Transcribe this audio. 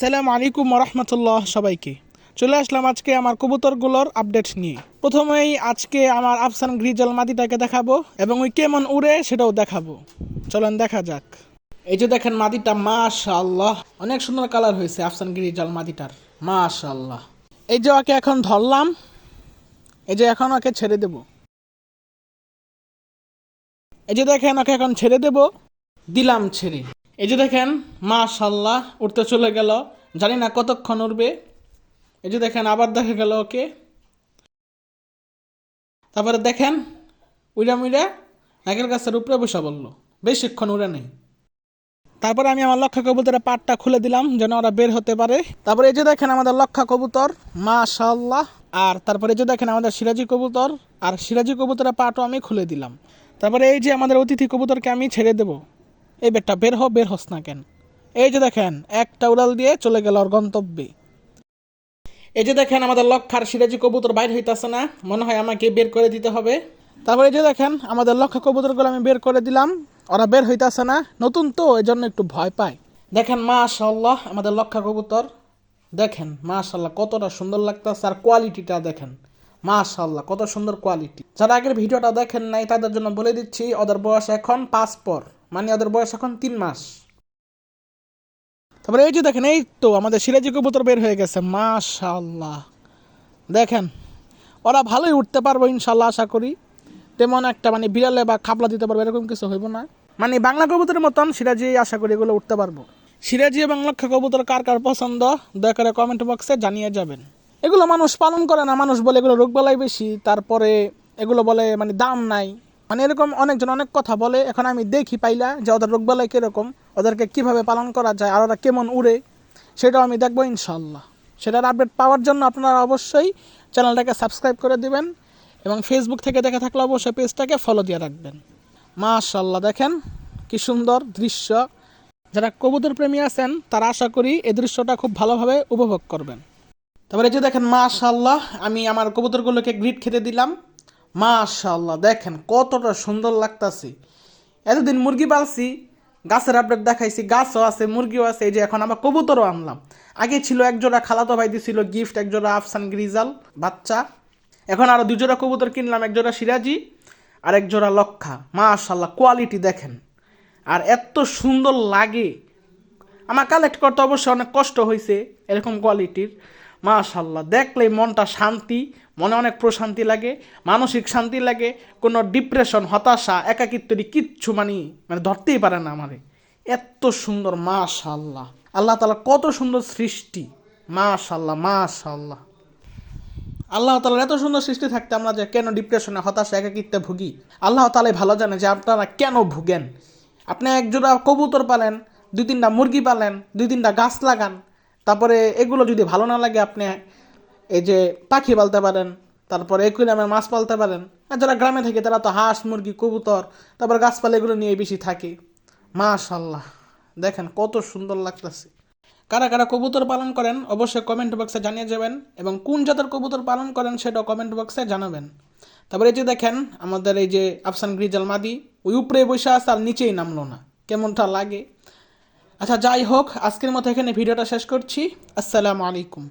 আসসালামু আলাইকুম রহমতুল্লাহ সবাইকে। চলে আসলাম আজকে আমার কবুতরগুলোর আপডেট নিয়ে। প্রথমেই আজকে আমার আফসান গ্রিজাল মাদিটাকে দেখাবো এবং ওই কেমন উড়ে সেটাও দেখাবো। চলেন দেখা যাক। এই যে দেখেন মাদিটা, মাশাআল্লাহ। অনেক সুন্দর কালার হয়েছে আফসান গ্রিজাল মাদিটার। মাশাআল্লাহ। এই যে ওকে এখন ধরলাম, এই যে এখন ওকে ছেড়ে দেব। এই যে দেখেন ওকে এখন ছেড়ে দেব, দিলাম ছেড়ে। এই যে দেখেন মা মাশাল্লাহ উঠতে চলে গেল। জানি না কতক্ষণ উঠবে এই যে দেখেন, আবার দেখা গেল, ওকে। তারপরে দেখেন, উইরা মুইরা নাকের গাছের উপরে বসে বলল, বেশিক্ষণ উড়ে নেই। তারপরে আমি আমার লক্ষা কবুতরের পাটটা খুলে দিলাম, যেন ওরা বের হতে পারে। তারপরে এই যে দেখেন, আমাদের লক্ষা কবুতর মা মাশাল্লাহ আর তারপরে যে দেখেন, আমাদের সিরাজি কবুতর, আর সিরাজি কবুতরের পাটও আমি খুলে দিলাম। তারপরে এই যে আমাদের অতিথি কবুতরকে আমি ছেড়ে দেবো। এই বেটটা বের হ, বের হস না কেন। এই যে দেখেন, একটা উড়াল দিয়ে চলে গেল ওর গন্তব্যে। এই যে দেখেন, আমাদের লক্ষার সিরাজি কবুতর বাইর হইতাছে না। মনে হয় আমাকে বের করে দিতে হবে। তারপরে এই যে দেখেন, আমাদের লক্ষা কবুতরগুলো আমি বের করে দিলাম। ওরা বের হইতাছে না। নতুন তো এই জন্য একটু ভয় পায়। দেখেন মা মাশাল্লাহ আমাদের লক্ষা কবুতর। দেখেন মাশাল্লাহ কতটা সুন্দর লাগতেছে। আর কোয়ালিটিটা দেখেন মা মাশাল্লাহ কত সুন্দর কোয়ালিটি। যারা আগের ভিডিওটা দেখেন নাই, তাদের জন্য বলে দিচ্ছি, ওদের বয়স এখন পাঁচ পর। মানে ওদের বয়স এখন তিন মাস। তারপরে এই যে দেখেন, এই তো আমাদের সিরাজি কবুতর বের হয়ে গেছে মাশাল্লাহ দেখেন, ওরা ভালোই উঠতে পারব ইনশাল্লাহ আশা করি। তেমন একটা মানে বিড়ালে বা খাপলা দিতে পারব, এরকম কিছু হইব না। মানে বাংলা কবুতরের মতন সিরাজি আশা করি এগুলো উঠতে পারব। সিরাজি এবং লক্ষ্য কবুতর কার কার পছন্দ? দয়া করে কমেন্ট বক্সে জানিয়ে যাবেন। এগুলো মানুষ পালন করে না, মানুষ বলে এগুলো রোগবালাই বেশি, তারপরে এগুলো বলে মানে দাম নাই। মানে এরকম অনেকজন অনেক কথা বলে, এখন আমি দেখি পাইলা যে ওদের রোগবালাই কীরকম, ওদেরকে কীভাবে পালন করা যায়, আর ওরা কেমন উড়ে, সেটাও আমি দেখব ইনশাল্লাহ সেটার আপডেট পাওয়ার জন্য আপনারা অবশ্যই চ্যানেলটাকে সাবস্ক্রাইব করে দিবেন এবং ফেসবুক থেকে দেখে থাকলে অবশ্যই পেজটাকে ফলো দিয়ে রাখবেন। মাশাল্লাহ দেখেন কি সুন্দর দৃশ্য। যারা কবুতর প্রেমী আছেন, তারা আশা করি এই দৃশ্যটা খুব ভালোভাবে উপভোগ করবেন। তারপরে যে দেখেন মাশাল্লাহ আমি আমার কবুতরগুলোকে গ্রিট খেতে দিলাম। মাশাল্লাহ দেখেন কতটা সুন্দর লাগতাছে। এতদিন মুরগি পালছি, গাছের আপডেট দেখাইছি, গাছও আছে, মুরগিও আছে, এই যে এখন আমার কবুতরও আনলাম। আগে ছিল এক জোড়া খালাতো ভাই দিছিল গিফট এক জোড়া আফসান গ্রিজাল বাচ্চা। এখন আরও দুজোড়া কবুতর কিনলাম, এক জোড়া সিরাজি আর এক জোড়া লক্ষা। মাশাল্লাহ কোয়ালিটি দেখেন। আর এত সুন্দর লাগে। আমার কালেক্ট করতে অবশ্যই অনেক কষ্ট হয়েছে এরকম কোয়ালিটির মাশাল্লাহ দেখলে মনটা শান্তি মনে অনেক প্রশান্তি লাগে, মানসিক শান্তি লাগে, কোনো ডিপ্রেশন হতাশা, একাকিত্বরি কিচ্ছু মানে মানে ধরতেই পারে না আমারে। এত সুন্দর মাশাল্লাহ আল্লাহ তালা কত সুন্দর সৃষ্টি। মাশাল্লাহ মাশাল্লাহ আল্লাহ তালার এত সুন্দর সৃষ্টি থাকতে আমরা যে কেন ডিপ্রেশনে হতাশা, একাকিত্বে ভুগি? আল্লাহ তালাই ভালো জানে যে আপনারা কেন ভুগেন। আপনি একজোড়া কবুতর পালেন, দুই তিনটা মুরগি পালেন, দুই তিনটা গাছ লাগান, তারপরে এগুলো যদি ভালো না লাগে, আপনি এই যে পাখি পালতে পারেন, তারপরে একুইলামে মাছ পালতে পারেন। আর যারা গ্রামে থাকে, তারা তো হাঁস, মুরগি, কবুতর, তারপর গাছপালা এগুলো নিয়ে বেশি থাকে। মাশাল্লাহ দেখেন কত সুন্দর লাগতেছে। কারা কারা কবুতর পালন করেন, অবশ্যই কমেন্ট বক্সে জানিয়ে যাবেন এবং কোন জাতের কবুতর পালন করেন সেটা কমেন্ট বক্সে জানাবেন। তারপরে এই যে দেখেন, আমাদের এই যে আফসান গ্রিজাল মাদি, ওই উপরে বসে আছে আর নিচেই নামলো না। কেমনটা লাগে? আচ্ছা যাই হোক, আজকের মতো এখানে ভিডিওটা শেষ করছি। আসসালামু আলাইকুম।